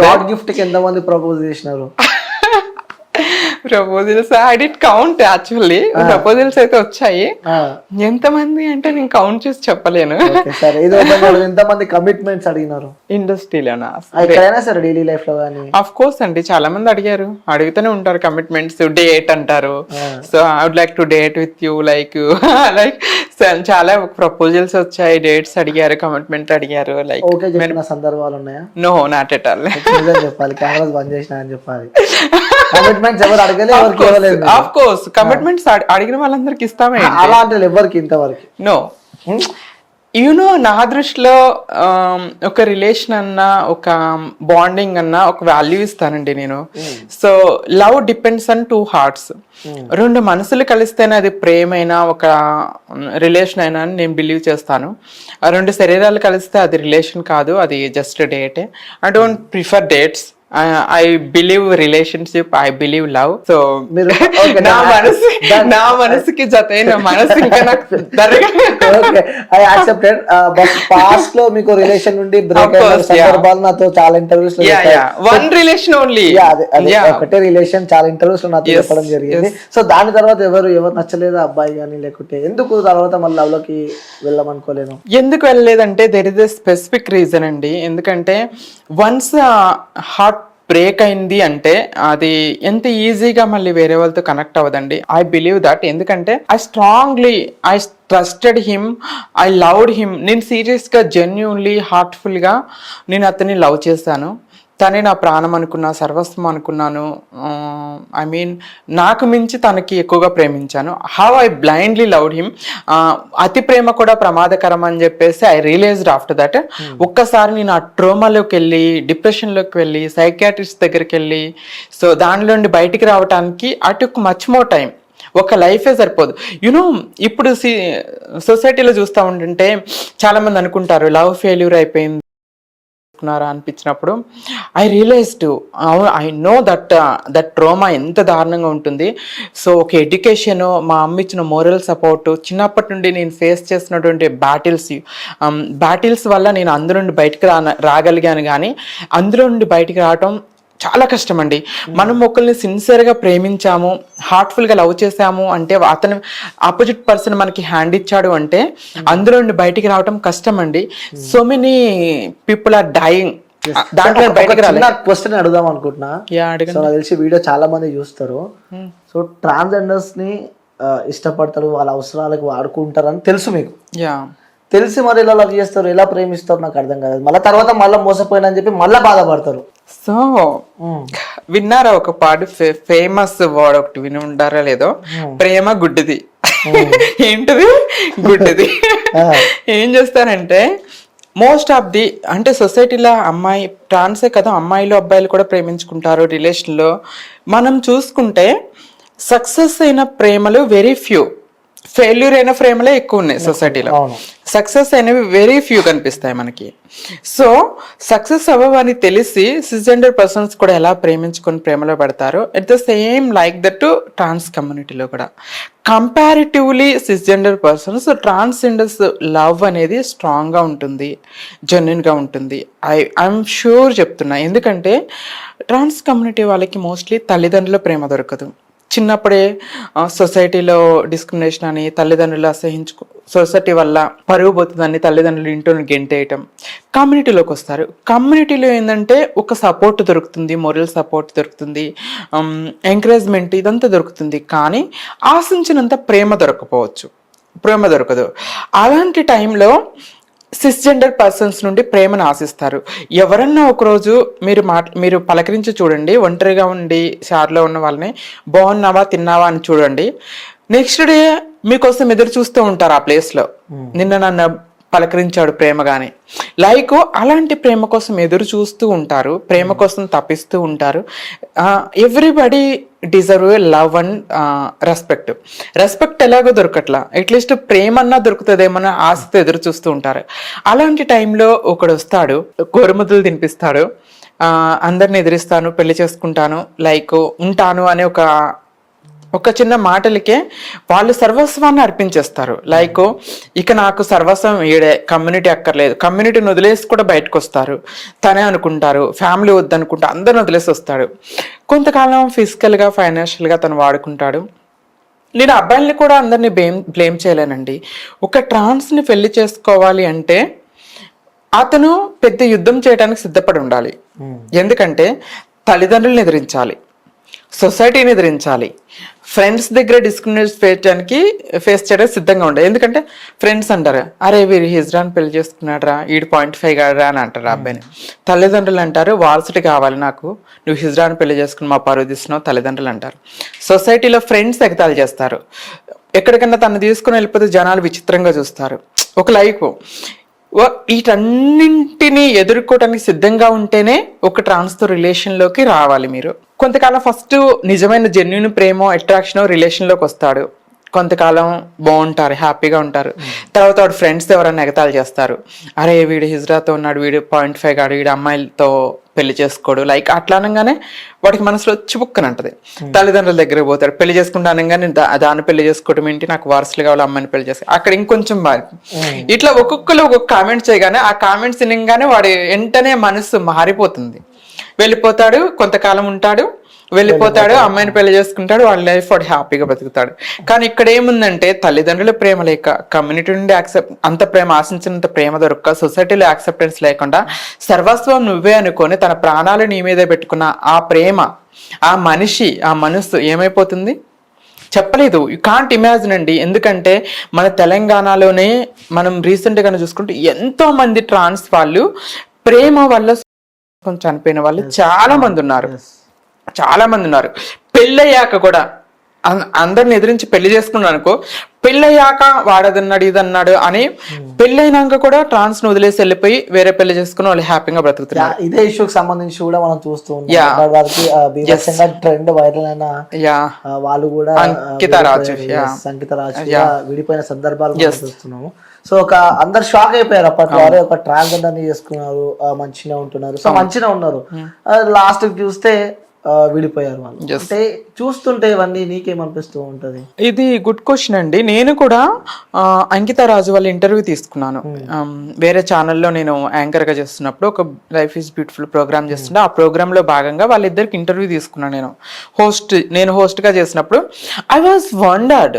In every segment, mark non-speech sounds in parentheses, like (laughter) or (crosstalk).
God గిఫ్ట్కి ఎంత మంది propose చేసినారు? (laughs) Proposals. I did count actually proposals అయితే వచ్చాయి. ఎంతమంది అంటే నేను కౌంట్ చేసి చెప్పలేను. కమిట్మెంట్స్ అడిగినారు? ఇండస్ట్రీలోనా ఎక్కడైనా సరే డైలీ లైఫ్లో కానీ ఆఫ్ కోర్స్ అండి. చాలా మంది అడిగారు. అడుగుతూనే ఉంటారు కమిట్మెంట్స్ డేట్ అంటారు. So I would like to date with you like like చాలా ప్రపోజల్స్ వచ్చాయి. డేట్స్ అడిగారు కమిట్మెంట్ అడిగారు లైక్ ఓకే సందర్భాలు ఉన్నాయా? నో నాట్ ఎట్ ఆల్ చెప్పాలి. కెమెరాస్ బంద్ చేసిన అని చెప్పాలి. (laughs) కమిట్మెంట్స్ ఎవరు అడగలే ఎవరికి ఇవ్వలేదు ఆఫ్ కోర్స్ కమిట్మెంట్స్ అడిగిన వాళ్ళందరికి ఇస్తామే అలా అంటే. ఎవరికి ఇంతవరకు? నో యూనో నా దృష్టిలో ఒక రిలేషన్ అన్న ఒక బాండింగ్ అన్న ఒక వాల్యూ ఇస్తానండి నేను. So love depends on two hearts రెండు మనసులు కలిస్తేనే అది ప్రేమైనా ఒక రిలేషన్ అయినా అని నేను బిలీవ్ చేస్తాను. ఆ రెండు శరీరాలు కలిస్తే అది రిలేషన్ కాదు అది just date I don't prefer dates I believe relationship I believe love so నా మనసు నా మనసుకి జతైన మనసు ఇంకా నాకు ఐ యాక్సెప్టెడ్ బట్ పాస్ట్లో మీకు రిలేషన్ నుండి బ్రేక్ అయిన. సందర్భాలు నాతో చాలా ఇంటర్వ్యూస్లో వన్ రిలేషన్ ఓన్లీ ఒకటే రిలేషన్ చాలా ఇంటర్వ్యూస్లో నాతో చెప్పడం జరిగింది. సో దాని తర్వాత ఎవరు ఎవరు నచ్చలేదు అబ్బాయి కానీ లేకుంటే? ఎందుకు తర్వాత మళ్ళీ లవ్లోకి వెళ్ళమనుకోలేను ఎందుకు వెళ్ళలేదంటే there is a specific reason అండి. ఎందుకంటే వన్స్ హార్ట్ బ్రేక్ అయింది అంటే అది ఎంత ఈజీగా మళ్ళీ వేరే వాళ్ళతో కనెక్ట్ అవ్వదండి. ఐ బిలీవ్ దట్ ఎందుకంటే I strongly I trusted him I loved him నేను సీరియస్గా జెన్యున్లీ హార్ట్ఫుల్గా నేను అతన్ని లవ్ చేశాను. తనే నా ప్రాణం అనుకున్నా సర్వస్వం అనుకున్నాను. ఐ మీన్ నాకు మించి తనకి ఎక్కువగా ప్రేమించాను. How I blindly loved him అతి ప్రేమ కూడా ప్రమాదకరం అని చెప్పేసి ఐ రియలైజ్డ్ ఆఫ్టర్ దట్ ఒక్కసారి నేను ఆ ట్రోమాలోకి వెళ్ళి డిప్రెషన్లోకి వెళ్ళి సైకాట్రిస్ట్ దగ్గరికి వెళ్ళి సో దానిలో నుండి బయటికి రావడానికి అటు మచ్ మోర్ టైం ఒక లైఫే సరిపోదు. యునో ఇప్పుడు సొసైటీలో చూస్తూ ఉంటుంటే చాలా మంది అనుకుంటారు లవ్ ఫెయిల్యూర్ అయిపోయింది. అనుకున్నారా అనిపించినప్పుడు I realised I know that that trauma ఎంత దారుణంగా ఉంటుంది. సో ఒక ఎడ్యుకేషన్ మా అమ్మ ఇచ్చిన మోరల్ సపోర్ట్ చిన్నప్పటి నుండి నేను ఫేస్ చేసినటువంటి బ్యాటిల్స్ బ్యాటిల్స్ వల్ల నేను అందులో నుండి బయటకు రా రాగలిగాను కానీ అందులో నుండి బయటికి రావటం చాలా కష్టం అండి మనం ఒకరిని సిన్సియర్గా ప్రేమించాము హార్ట్ఫుల్గా లవ్ చేసాము అంటే అతను ఆపోజిట్ పర్సన్ మనకి హ్యాండ్ ఇచ్చాడు అంటే అందులో నుండి బయటికి రావటం కష్టం అండి so many people are dying దాంట్లో బయటకు రాలేదు క్వశ్చన్ అడుగుదాం అనుకుంటున్నా. సో నాకు తెలిసి వీడియో చాలా మంది చూస్తారు. సో ట్రాన్స్జెండర్స్ని ఇష్టపడతారు వాళ్ళ అవసరాలకు వాడుకుంటారని తెలుసు మీకు. యా తెలిసి మరి ఎలా లవ్ చేస్తారు ఎలా ప్రేమిస్తారు నాకు అర్థం కాదు మళ్ళీ తర్వాత మళ్ళీ మోసపోయినా అని చెప్పి మళ్ళీ బాధపడతారు. సో విన్నారా ఒక పాట? ఫేమస్ వర్డ్ ఒకటి విని ఉంటారా లేదో? ప్రేమ గుడ్డిది. ఏంటిది? గుడ్డిది. ఏం చేస్తారంటే మోస్ట్ ఆఫ్ ది అంటే సొసైటీలో అమ్మాయి ట్రాన్సే కదా అమ్మాయిలు అబ్బాయిలు కూడా ప్రేమించుకుంటారు రిలేషన్లో మనం చూసుకుంటే సక్సెస్ అయిన ప్రేమలు వెరీ ఫ్యూ ఫెయిల్యూర్ అయిన ప్రేమలే ఎక్కువ ఉన్నాయి సొసైటీలో. సక్సెస్ అనేవి వెరీ ఫ్యూ కనిపిస్తాయి మనకి. సో సక్సెస్ అవ్వవని తెలిసి సిస్జెండర్ పర్సన్స్ కూడా ఎలా ప్రేమించుకొని ప్రేమలో పడతారో at the same like that trans కమ్యూనిటీలో కూడా. Comparatively cisgender persons transgenders love అనేది స్ట్రాంగ్గా ఉంటుంది జెన్యున్గా ఉంటుంది. ఐ ఐఎమ్ షూర్ చెప్తున్నా. ఎందుకంటే ట్రాన్స్ కమ్యూనిటీ వాళ్ళకి మోస్ట్లీ తల్లిదండ్రుల ప్రేమ దొరకదు. చిన్నప్పుడే సొసైటీలో డిస్క్రిమినేషన్ అని తల్లిదండ్రులు అసహించుకో సొసైటీ వల్ల పరుగు పోతుందని తల్లిదండ్రులు ఇంట్లో గెంటేయటం. కమ్యూనిటీలోకి వస్తారు. కమ్యూనిటీలో ఏంటంటే ఒక సపోర్ట్ దొరుకుతుంది మొరల్ సపోర్ట్ దొరుకుతుంది ఎంకరేజ్మెంట్ ఇదంతా దొరుకుతుంది. కానీ ఆశించినంత ప్రేమ దొరకపోవచ్చు. ప్రేమ దొరకదు. అలాంటి టైంలో సిస్జెండర్ పర్సన్స్ నుండి ప్రేమను ఆశిస్తారు. ఎవరన్నా ఒకరోజు మీరు మాట మీరు పలకరించి చూడండి ఒంటరిగా ఉండి షార్లో ఉన్న వాళ్ళని బాగున్నావా తిన్నావా అని చూడండి. నెక్స్ట్ డే మీకోసం ఎదురు చూస్తూ ఉంటారు ఆ ప్లేస్లో. నిన్న నన్ను పలకరించాడు ప్రేమగానే లైక్ అలాంటి ప్రేమ కోసం ఎదురు చూస్తూ ఉంటారు ప్రేమ కోసం తప్పిస్తూ ఉంటారు. Everybody deserve love and respect. Respect ఎలాగో దొరకట్లా. అట్లీస్ట్ ప్రేమ అన్నా దొరుకుతుందేమో ఆశతో ఎదురు చూస్తూ ఉంటారు. అలాంటి టైంలో ఒకడు వస్తాడు గోరుముద్దులు తినిపిస్తాడు అందరిని ఎదిరిస్తాను పెళ్ళి చేసుకుంటాను లైక్ ఉంటాను అనే ఒక ఒక చిన్న మాటలకే వాళ్ళు సర్వస్వాన్ని అర్పించేస్తారు. లైక్ ఇక నాకు సర్వస్వం ఈడే కమ్యూనిటీ అక్కర్లేదు. కమ్యూనిటీని వదిలేసి కూడా బయటకు వస్తారు తనే అనుకుంటారు ఫ్యామిలీ వద్దనుకుంటా అందరిని వదిలేసి వస్తాడు. కొంతకాలం ఫిజికల్గా ఫైనాన్షియల్గా తను వాడుకుంటాడు. నేను అబ్బాయిల్ని కూడా అందరినీ బ్లేమ్ బ్లేమ్ చేయలేనండి. ఒక ట్రాన్స్ని పెళ్ళి చేసుకోవాలి అంటే అతను పెద్ద యుద్ధం చేయడానికి సిద్ధపడి ఉండాలి. ఎందుకంటే తల్లిదండ్రులను ఎదిరించాలి. సొసైటీని ఎదిరించాలి. ఫ్రెండ్స్ దగ్గర డిస్క్రిమినేట్ చేయడానికి ఫేస్ చేయడానికి సిద్ధంగా ఉండే ఎందుకంటే ఫ్రెండ్స్ అంటారు అరే వీరు హిజ్రాన్ పెళ్ళి చేసుకున్నాడరా ఈడు పాయింట్ ఫైవ్ కాడరా అని అంటారు అబ్బాయిని. తల్లిదండ్రులు అంటారు వారసుడి కావాలి నాకు నువ్వు హిజ్రాన్ పెళ్ళి చేసుకుని మా పరువు తీసినావు తల్లిదండ్రులు అంటారు. సొసైటీలో ఫ్రెండ్స్ ఎగతాలు చేస్తారు. ఎక్కడికన్నా తను తీసుకుని వెళ్ళిపోతే జనాలు విచిత్రంగా చూస్తారు. ఒక లైఫ్ వీటన్నింటినీ ఎదుర్కోవడానికి సిద్ధంగా ఉంటేనే ఒక ట్రాన్స్తో రిలేషన్లోకి రావాలి మీరు. కొంతకాలం ఫస్ట్ నిజమైన జెన్యున్ ప్రేమ అట్రాక్షన్ రిలేషన్లోకి వస్తాడు. కొంతకాలం బాగుంటారు హ్యాపీగా ఉంటారు. తర్వాత వాడు ఫ్రెండ్స్ ఎవరైనా ఎగతాలు చేస్తారు. అరే వీడు హిజ్రాతో ఉన్నాడు వీడు పాయింట్ ఫైవ్ కాడు వీడు అమ్మాయిలతో పెళ్ళి చేసుకోడు. లైక్ అట్లా అనగానే వాడికి మనసులో చిబుక్కని అంటది తల్లిదండ్రుల దగ్గర పోతాడు. పెళ్ళి చేసుకుంటా అనగానే దాన్ని పెళ్ళి చేసుకోవడం ఏంటి? నాకు వారసులు కావాలి అమ్మాయిని పెళ్ళి చేసి అక్కడ ఇంకొంచెం బాగా ఇట్లా ఒక్కొక్కరు ఒక్కొక్క కామెంట్ చేయగానే ఆ కామెంట్స్ వినగానే వాడి వెంటనే మనసు మారిపోతుంది. వెళ్ళిపోతాడు కొంతకాలం ఉంటాడు. వెళ్ళిపోతాడు అమ్మాయిని పెళ్ళి చేసుకుంటాడు వాళ్ళ లైఫ్ వాడు హ్యాపీగా బతుకుతాడు. కానీ ఇక్కడ ఏముందంటే తల్లిదండ్రుల ప్రేమ లేక కమ్యూనిటీ నుండి యాక్సెప్ట్ అంత ప్రేమ ఆశించినంత ప్రేమ దొరక్క సొసైటీలో యాక్సెప్టెన్స్ లేకుండా సర్వస్వం నువ్వే అనుకొని తన ప్రాణాలు నీ మీదే పెట్టుకున్న ఆ ప్రేమ ఆ మనిషి ఆ మనస్సు ఏమైపోతుంది? చెప్పలేదు. యూ కాంట్ ఇమాజిన్ అండి. ఎందుకంటే మన తెలంగాణలోనే మనం రీసెంట్గా చూసుకుంటే ఎంతో మంది ట్రాన్స్ వాళ్ళు ప్రేమ వల్ల చనిపోయిన వాళ్ళు చాలా మంది ఉన్నారు చాలా మంది ఉన్నారు పెళ్ళయ్యాక కూడా అందరిని ఎదిరించి పెళ్ళి చేసుకున్నాను అనుకో పెళ్ళయ్యాక వాడదన్నాడు ఇదన్నాడు అని పెళ్ళైనాక కూడా ట్రాన్స్ను వదిలేసి వెళ్ళిపోయి వేరే పెళ్ళి చేసుకుని వాళ్ళు హ్యాపీగా బ్రతుకుతున్నారు. ఇదే ఇష్యూకి సంబంధించి కూడా మనం చూస్తూ ట్రెండ్ వైరల్ అయిన వాళ్ళు కూడా అంకిత రాజు, అంకిత రాజు విడిపోయిన సందర్భాలు చూస్తున్నాము. సో ఒక అందరు షాక్ అయిపోయారు. అప్పట్లో అరే ఒక ట్రాన్స్జెండర్ని చేసుకున్నారు. మంచిగా ఉంటున్నారు. సో మంచిగా ఉన్నారు. లాస్ట్ చూస్తే విడిపోయారు వాళ్ళు. అంటే చూస్తుంటే ఇవన్నీ నీకేమనిపిస్తూ ఉంటది? ఇది గుడ్ క్వశ్చన్ అండి. నేను కూడా ఆ, అంకిత రాజు వాళ్ళ ఇంటర్వ్యూ తీసుకున్నాను. ఆమ్, వేరే ఛానల్లో నేను యాంకర్గా చేస్తున్నప్పుడు ఒక లైఫ్ ఈజ్ బ్యూటిఫుల్ ప్రోగ్రామ్ చేస్తుంటే ఆ ప్రోగ్రామ్లో భాగంగా వాళ్ళిద్దరికి ఇంటర్వ్యూ తీసుకున్నాను నేను. హోస్ట్ నేను host గా చేసినప్పుడు ఐ వాజ్ వండర్డ్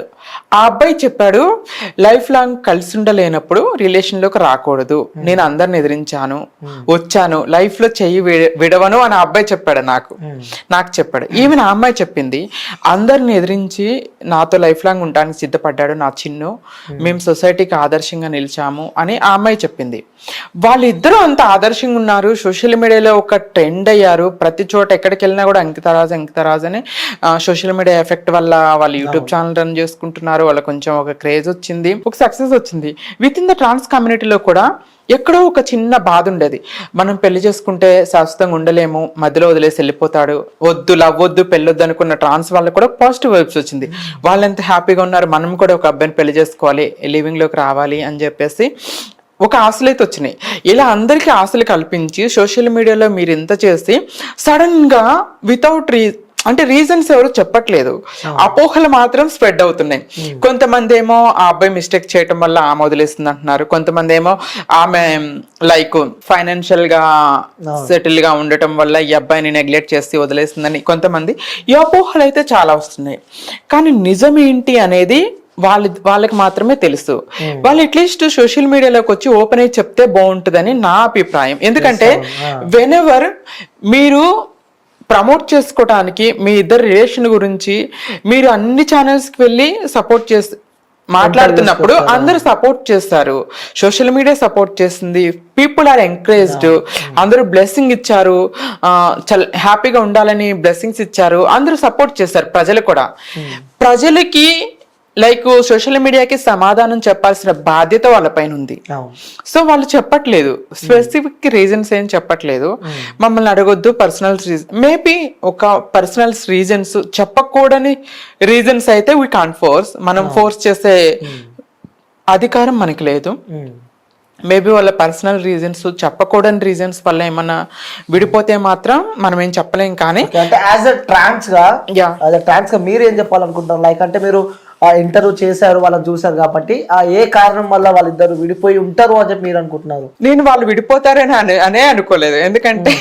ఆ అబ్బాయి చెప్పాడు లైఫ్ లాంగ్ కలిసి ఉండలేనప్పుడు రిలేషన్లోకి రాకూడదు నేను అందరిని ఎదిరించాను వచ్చాను. లైఫ్లో చెయ్యి విడ- విడవను అని ఆ అబ్బాయి చెప్పాడు నాకు. నాకు చెప్పాడు. ఈవెన్ ఆ అమ్మాయి చెప్పింది అందరిని ఎదిరించి నాతో లైఫ్ లాంగ్ ఉండడానికి సిద్ధపడ్డాడు నా చిన్ను. మేము సొసైటీకి ఆదర్శంగా నిలిచాము అని ఆ అమ్మాయి చెప్పింది. వాళ్ళిద్దరూ అంత ఆదర్శంగా ఉన్నారు. సోషల్ మీడియాలో ఒక ట్రెండ్ అయ్యారు. ప్రతి చోట ఎక్కడికి వెళ్ళినా కూడా అంకితరాజు అంకితరాజు అని సోషల్ మీడియా ఎఫెక్ట్ వల్ల వాళ్ళు యూట్యూబ్ ఛానల్ రన్ చేసుకుంటున్నారు. వాళ్ళ కొంచెం ఒక క్రేజ్ వచ్చింది. ఒక సక్సెస్ వచ్చింది. విత్ ఇన్ ద ట్రాన్స్ కమ్యూనిటీలో కూడా ఎక్కడో ఒక చిన్న బాధ ఉండేది. మనం పెళ్ళి చేసుకుంటే శాశ్వతంగా ఉండలేము మధ్యలో వదిలేసి వెళ్ళిపోతాడు. వద్దు లవ్వొద్దు పెళ్ళొద్దు అనుకున్న ట్రాన్స్ వాళ్ళకి కూడా పాజిటివ్ వైబ్స్ వచ్చింది. వాళ్ళు ఎంత హ్యాపీగా ఉన్నారు మనం కూడా ఒక అబ్బాయిని పెళ్ళి చేసుకోవాలి లివింగ్లోకి రావాలి అని చెప్పేసి ఒక ఆశలు అయితే వచ్చినాయి. ఇలా అందరికీ ఆశలు కల్పించి సోషల్ మీడియాలో మీరు ఇంత చేసి సడన్గా వితౌట్ రీ అంటే రీజన్స్ ఎవరు చెప్పట్లేదు. అపోహలు మాత్రం స్ప్రెడ్ అవుతున్నాయి. కొంతమంది ఏమో ఆ అబ్బాయి మిస్టేక్ చేయటం వల్ల ఆమె వదిలేస్తుంది అంటున్నారు కొంతమంది ఏమో ఆమె లైక్ ఫైనాన్షియల్గా సెటిల్గా ఉండటం వల్ల ఈ అబ్బాయిని నెగ్లెక్ట్ చేసి వదిలేస్తుందని కొంతమంది ఈ అపోహలు అయితే చాలా వస్తున్నాయి. కానీ నిజం ఏంటి అనేది వాళ్ళ వాళ్ళకి మాత్రమే తెలుసు. వాళ్ళు అట్లీస్ట్ సోషల్ మీడియాలోకి వచ్చి ఓపెన్ అయ్యి చెప్తే బాగుంటుందని నా అభిప్రాయం. ఎందుకంటే వెన్ ఎవర్ మీరు ప్రమోట్ చేసుకోవడానికి మీ ఇద్దరు రిలేషన్ గురించి మీరు అన్ని ఛానల్స్కి వెళ్ళి సపోర్ట్ చేసి మాట్లాడుతున్నప్పుడు అందరూ సపోర్ట్ చేస్తారు. సోషల్ మీడియా సపోర్ట్ చేస్తుంది. పీపుల్ ఆర్ ఎంకరేజ్డ్ అందరూ బ్లెస్సింగ్ ఇచ్చారు. హ్యాపీగా ఉండాలని బ్లెస్సింగ్స్ ఇచ్చారు. అందరూ సపోర్ట్ చేస్తారు. ప్రజలు కూడా. ప్రజలకి లైక్ సోషల్ మీడియాకి సమాధానం చెప్పాల్సిన బాధ్యత వాళ్ళపైన ఉంది. సో వాళ్ళు చెప్పట్లేదు. స్పెసిఫిక్ రీజన్స్ ఏం చెప్పట్లేదు. మమ్మల్ని అడగొద్దు పర్సనల్ రీజన్ మేబీ ఒక పర్సనల్ రీజన్స్ చెప్పకూడని రీజన్స్ అయితే వీ కాన్ ఫోర్స్ మనం ఫోర్స్ చేసే అధికారం మనకి లేదు. మేబీ వాళ్ళ పర్సనల్ రీజన్స్ చెప్పకూడని రీజన్స్ వల్ల ఏమన్నా విడిపోతే మాత్రం మనం ఏం చెప్పలేం కానీ అంటే యాజ్ అ ట్రాన్స్గా. యాజ్ అ ట్రాన్స్గా మీరు ఏం చెప్పాలనుకుంటారు లైక్ అంటే మీరు ఇంటర్వ్యూ చేశారు వాళ్ళని చూశారు కాబట్టి ఆ ఏ కారణం వల్ల వాళ్ళిద్దరు విడిపోయి ఉంటారు అని చెప్పి మీరు అనుకుంటున్నారు? నేను వాళ్ళు విడిపోతారని అనే అనే అనుకోలేదు. ఎందుకంటే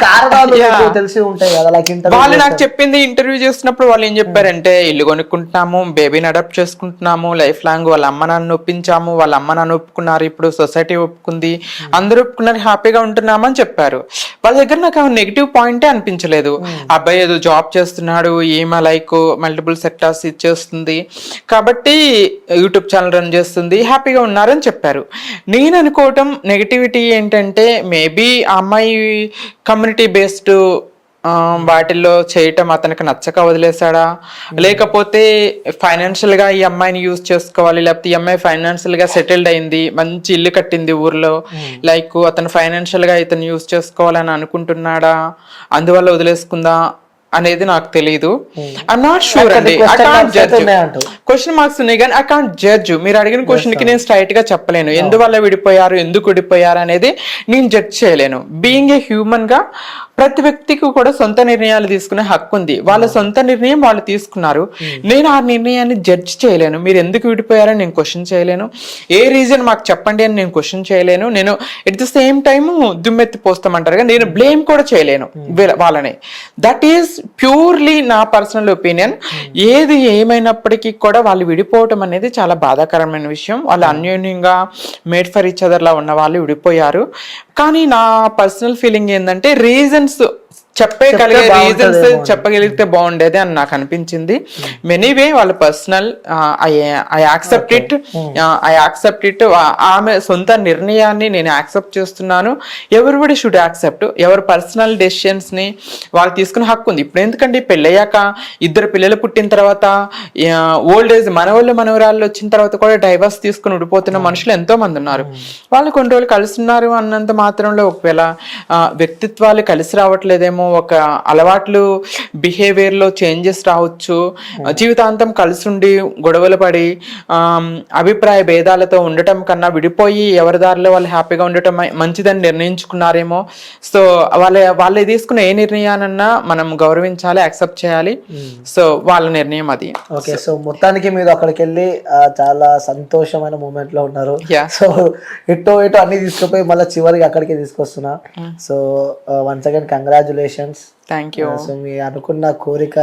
కారణాలు (laughs) తెలిసి ఉంటాయి కదా లైక్ ఇంటర్వ్యూ వాళ్ళు నాకు చెప్పింది ఇంటర్వ్యూ చేస్తున్నప్పుడు వాళ్ళు ఏం చెప్పారంటే ఇల్లు కొనుక్కుంటున్నాము బేబీని అడాప్ట్ చేసుకుంటున్నాము లైఫ్ లాంగ్ వాళ్ళ అమ్మ నాన్న ఒప్పించాము వాళ్ళ అమ్మ నాన్న ఒప్పుకున్నారు ఇప్పుడు సొసైటీ ఒప్పుకుంది అందరూ ఒప్పుకున్నారు హ్యాపీగా ఉంటున్నాము అని చెప్పారు. వాళ్ళ దగ్గర నాకు నెగిటివ్ పాయింటే అనిపించలేదు. అబ్బాయి ఏదో జాబ్ చేస్తున్నాడు ఈమె లైక్ మల్టిపుల్ సెక్టార్స్ ఇచ్చేస్తుంది కాబట్టి యూట్యూబ్ ఛానల్ రన్ చేస్తుంది హ్యాపీగా ఉన్నారని చెప్పారు. నేను అనుకోవటం నెగిటివిటీ ఏంటంటే మేబీ ఆ అమ్మాయి కమ్యూనిటీ బేస్డ్ వాటిల్లో చేయటం అతనికి నచ్చక వదిలేశాడా? లేకపోతే ఫైనాన్షియల్గా ఈ అమ్మాయిని యూజ్ చేసుకోవాలి లేకపోతే ఈ అమ్మాయి ఫైనాన్షియల్గా సెటిల్డ్ అయింది మంచి ఇల్లు కట్టింది ఊర్లో లైక్ అతను ఫైనాన్షియల్గా ఇతను యూజ్ చేసుకోవాలని అనుకుంటున్నాడా? అందువల్ల వదిలేసుకుందా? అనేది నాకు తెలియదు ఐఎమ్ నాట్ షూర్ అండి. I can't judge. Question marks ఉన్నాయి కానీ ఐ కాంట్ జడ్జ్ మీరు అడిగిన క్వశ్చన్కి నేను స్ట్రైట్గా చెప్పలేను. ఎందువల్ల విడిపోయారు? ఎందుకు విడిపోయారు? అనేది నేను జడ్జ్ చేయలేను. బీయింగ్ ఏ హ్యూమన్గా ప్రతి వ్యక్తికి కూడా సొంత నిర్ణయాలు తీసుకునే హక్కు ఉంది. వాళ్ళ సొంత నిర్ణయం వాళ్ళు తీసుకున్నారు. నేను ఆ నిర్ణయాన్ని జడ్జ్ చేయలేను. మీరు ఎందుకు విడిపోయారని నేను క్వశ్చన్ చేయలేను. ఏ రీజన్ మాకు చెప్పండి అని నేను క్వశ్చన్ చేయలేను. నేను ఎట్ ద సేమ్ టైమ్ దుమ్మెత్తి పోస్తామంటారు కానీ నేను బ్లేమ్ కూడా చేయలేను వీళ్ళ- వాళ్ళని. దట్ ఈస్ ప్యూర్లీ నా పర్సనల్ ఒపీనియన్ ఏది ఏమైనప్పటికీ కూడా వాళ్ళు విడిపోవటం అనేది చాలా బాధాకరమైన విషయం. వాళ్ళు అన్యోన్యంగా మేడ్ ఫర్ ఇచ్ ఉన్న వాళ్ళు విడిపోయారు. కానీ నా పర్సనల్ ఫీలింగ్ ఏంటంటే రీజన్స్ చెప్పగలిగే రీజన్స్ చెప్పగలిగితే బాగుండేది అని నాకు అనిపించింది. మెనీవే వాళ్ళ personal I accept it I accept it ఆమె సొంత నిర్ణయాన్ని నేను యాక్సెప్ట్ చేస్తున్నాను. ఎవరిబడి షుడ్ యాక్సెప్ట్ ఎవరి పర్సనల్ డెసిషన్స్ని వాళ్ళు తీసుకునే హక్కు ఉంది. ఇప్పుడు ఎందుకంటే పెళ్ళయ్యాక ఇద్దరు పిల్లలు పుట్టిన తర్వాత ఓల్డ్ ఏజ్ మనవాళ్ళు మనవరాళ్ళు వచ్చిన తర్వాత కూడా డైవర్స్ తీసుకుని విడిపోతున్న మనుషులు ఎంతో మంది ఉన్నారు వాళ్ళు కొన్ని రోజులు కలుస్తున్నారు అన్నంత మాత్రంలో ఒకవేళ వ్యక్తిత్వాలు కలిసి రావట్లేదేమో ఒక అలవాట్లు behaviour లో చేంజెస్ రావచ్చు. జీవితాంతం కలిసి ఉండి గొడవలు పడి అభిప్రాయ భేదాలతో ఉండటం కన్నా విడిపోయి ఎవరి దారిలో వాళ్ళు హ్యాపీగా ఉండటం మంచిదని నిర్ణయించుకున్నారేమో. సో వాళ్ళ వాళ్ళు తీసుకున్న ఏ నిర్ణయానన్నా మనం గౌరవించాలి యాక్సెప్ట్ చేయాలి. సో వాళ్ళ నిర్ణయం అది. ఓకే సో మొత్తానికి మీరు అక్కడికి వెళ్ళి చాలా సంతోషమైన మూమెంట్లో ఉన్నారు. సో ఇటో ఇటో అన్ని తీసుకుపోయి మళ్ళీ చివరికి అక్కడికి తీసుకొస్తున్నా. So once again congratulations thank you so మీ అనుకున్న కోరిక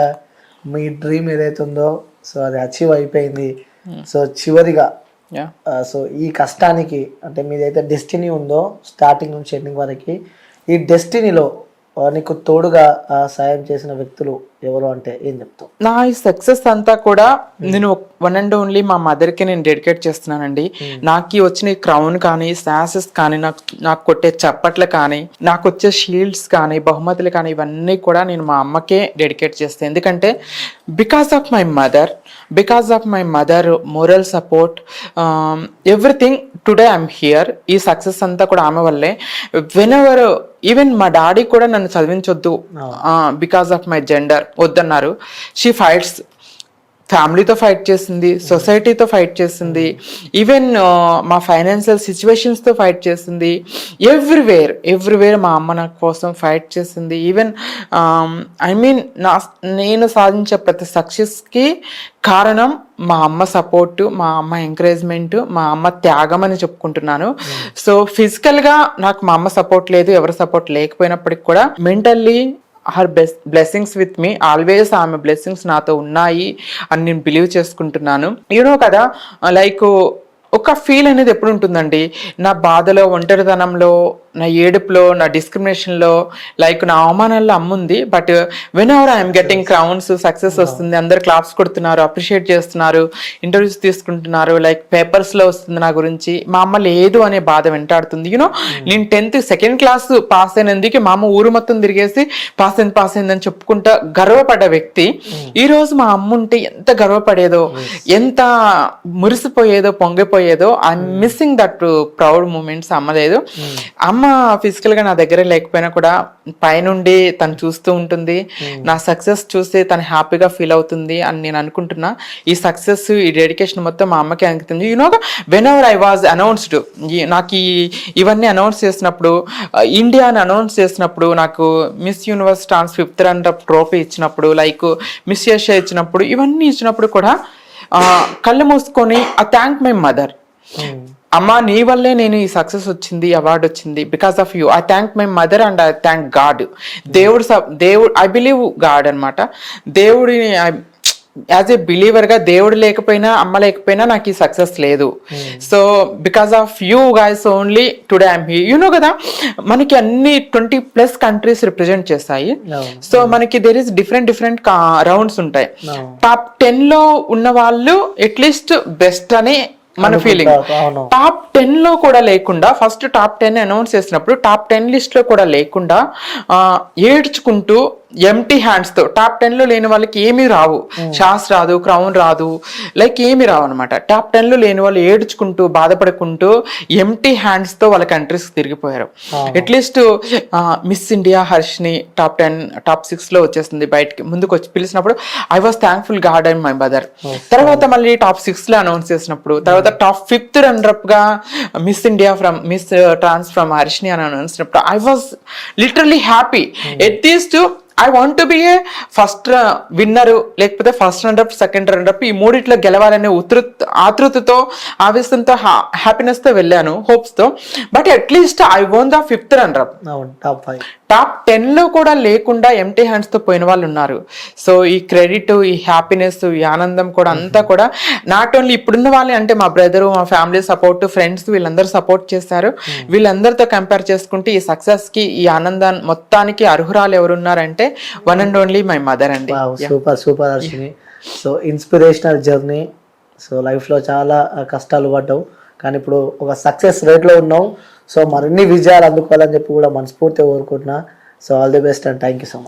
మీ డ్రీమ్ ఏదైతే ఉందో సో అది అచీవ్ అయిపోయింది. సో చివరిగా యా ఆ, సో ఈ కష్టానికి అంటే మీదైతే డెస్టినీ ఉందో స్టార్టింగ్ నుంచి ఎండింగ్ వరకు ఈ డెస్టినీలో నీకు తోడుగా ఆ, సాయం చేసిన వ్యక్తులు ఎవరు అంటే ఏం చెప్తావు? నా ఈ సక్సెస్ అంతా కూడా నేను వన్ అండ్ ఓన్లీ మా మదర్కి నేను డెడికేట్ చేస్తున్నానండి. నాకు ఈ వచ్చిన క్రౌన్ కానీ శాసెస్ కానీ నాకు నాకు కొట్టే చప్పట్లు కానీ నాకు వచ్చే షీల్డ్స్ కానీ బహుమతులు కానీ ఇవన్నీ కూడా నేను మా అమ్మకే డెడికేట్ చేస్తాను ఎందుకంటే because of my mother because of my mother moral support everything today I'm here ఈ సక్సెస్ అంతా కూడా ఆమె వల్లే. వెన్ ఎవర్ ఈవెన్ మా డాడీ కూడా నన్ను చదివించొద్దు బికాస్ ఆఫ్ మై జెండర్ వద్దన్నారు. షీ ఫైట్స్ ఫ్యామిలీతో ఫైట్ చేసింది సొసైటీతో ఫైట్ చేసింది. ఈవెన్ మా ఫైనాన్షియల్ సిచ్యువేషన్స్తో ఫైట్ చేసింది. ఎవ్రీవేర్ ఎవ్రీవేర్ మా అమ్మ నా కోసం ఫైట్ చేసింది. ఈవెన్ ఐ మీన్ నా నేను సాధించే ప్రతి సక్సెస్కి కారణం మా అమ్మ సపోర్ట్ మా అమ్మ ఎంకరేజ్మెంట్ మా అమ్మ త్యాగం అని చెప్పుకుంటున్నాను. సో ఫిజికల్గా నాకు మా అమ్మ సపోర్ట్ లేదు ఎవరి సపోర్ట్ లేకపోయినప్పటికి కూడా mentally her best blessings with me always ఆమె బ్లెస్సింగ్స్ నాతో ఉన్నాయి అని నేను బిలీవ్ చేసుకుంటున్నాను. యూనో కదా లైక్ ఒక ఫీల్ అనేది ఎప్పుడు ఉంటుందండి? నా బాధలో ఒంటరితనంలో నా ఏడుపులో నా డిస్క్రిమినేషన్లో లైక్ నా అవమానాల్లో అమ్ముంది but whenever I'm getting crowns success వస్తుంది అందరు క్లాప్స్ కొడుతున్నారు అప్రిషియేట్ చేస్తున్నారు ఇంటర్వ్యూస్ తీసుకుంటున్నారు లైక్ పేపర్స్లో వస్తుంది నా గురించి మా అమ్మ లేదు అనే బాధ వెంటాడుతుంది. యూనో నేను టెన్త్ సెకండ్ క్లాస్ పాస్ అయినందుకు మా అమ్మ ఊరు మొత్తం తిరిగేసి పాస్ అయింది పాస్ అయిందని చెప్పుకుంటా గర్వపడ్డ వ్యక్తి. ఈ రోజు మా అమ్మ ఉంటే ఎంత గర్వపడేదో ఎంత మురిసిపోయేదో పొంగిపోయేదో I missing that proud moments అమ్మ లేదు. అమ్మ ఫిజికల్గా నా దగ్గర లేకపోయినా కూడా పైనుండి తను చూస్తూ ఉంటుంది. నా సక్సెస్ చూస్తే తను హ్యాపీగా ఫీల్ అవుతుంది అని నేను అనుకుంటున్నా. ఈ సక్సెస్ ఈ డెడికేషన్ మొత్తం మా అమ్మకి అంకితం. యూనోగా whenever I was announced నాకు ఈ ఇవన్నీ అనౌన్స్ చేసినప్పుడు ఇండియా అని అనౌన్స్ చేసినప్పుడు నాకు Miss Universe Trans fifth run trophy ఇచ్చినప్పుడు లైక్ మిస్ ఏషియా ఇచ్చినప్పుడు ఇవన్నీ ఇచ్చినప్పుడు కూడా కళ్ళు మూసుకొని ఐ థ్యాంక్ మై మదర్ అమ్మా నీ వల్లే నేను ఈ సక్సెస్ వచ్చింది అవార్డు వచ్చింది. Because of you I thank my mother and I thank God దేవుడు దేవుడు ఐ బిలీవ్ గాడ్ అనమాట దేవుడిని యాజ్ ఏ బిలీవర్గా దేవుడు లేకపోయినా అమ్మ లేకపోయినా నాకు ఈ సక్సెస్ లేదు. So because of you guys only today I'm he you know కదా మనకి అన్ని ట్వంటీ ప్లస్ కంట్రీస్ రిప్రజెంట్ చేస్తాయి. సో మనకి there is different different rounds ఉంటాయి. టాప్ టెన్లో ఉన్న వాళ్ళు అట్లీస్ట్ బెస్ట్ అని మన ఫీలింగ్ టాప్ టెన్లో కూడా లేకుండా ఫస్ట్ టాప్ టెన్ అనౌన్స్ చేసినప్పుడు టాప్ టెన్ లిస్ట్లో కూడా లేకుండా ఏడ్చుకుంటూ ఎంటీ హ్యాండ్స్తో టాప్ టెన్లో లేని వాళ్ళకి ఏమీ రావు. షాస్ రాదు క్రౌన్ రాదు. లైక్ ఏమీ రావు అనమాట టాప్ టెన్లో లేని వాళ్ళు ఏడ్చుకుంటూ బాధపడుకుంటూ ఎంటీ హ్యాండ్స్తో వాళ్ళ countries తిరిగిపోయారు. At least Miss India Harshini top ten top సిక్స్లో వచ్చేస్తుంది బయటికి ముందుకు వచ్చి పిలిచినప్పుడు I was thankful God and my mother తర్వాత మళ్ళీ టాప్ సిక్స్లో అనౌన్స్ చేసినప్పుడు తర్వాత top fifth రన్నర్గా Miss India from Miss Trans from Harshini అని అనౌన్స్ చేసినప్పుడు I was literally happy at least I want to be a first winner లేకపోతే first runner second runner ఈ మూడిట్లో గెలవాలనే ఉతృ ఆతృతతో ఆవేశంతో హ్యాపీనెస్తో వెళ్ళాను హోప్స్తో but at least I won the fifth runner top five top టెన్లో కూడా లేకుండా ఎంటీ హ్యాండ్స్తో పోయిన వాళ్ళు ఉన్నారు. సో ఈ క్రెడిట్ ఈ హ్యాపీనెస్ ఈ ఆనందం కూడా అంతా కూడా నాట్ ఓన్లీ ఇప్పుడున్న వాళ్ళే అంటే మా బ్రదర్ మా ఫ్యామిలీ సపోర్ట్ ఫ్రెండ్స్ వీళ్ళందరూ సపోర్ట్ చేశారు. వీళ్ళందరితో కంపేర్ చేసుకుంటే ఈ సక్సెస్కి ఈ ఆనందాన్ని మొత్తానికి అర్హురాలు ఎవరున్నారంటే one and only my mother అండి. Super super Harshini so inspirational journey so లైఫ్లో చాలా కష్టాలు పడ్డావు. కానీ ఇప్పుడు ఒక సక్సెస్ రేట్లో ఉన్నావు. సో మరిన్ని విజయాలు అందుకోవాలని చెప్పి కూడా మనస్ఫూర్తిగా కోరుకుంటున్నా. So all the best and thank you so much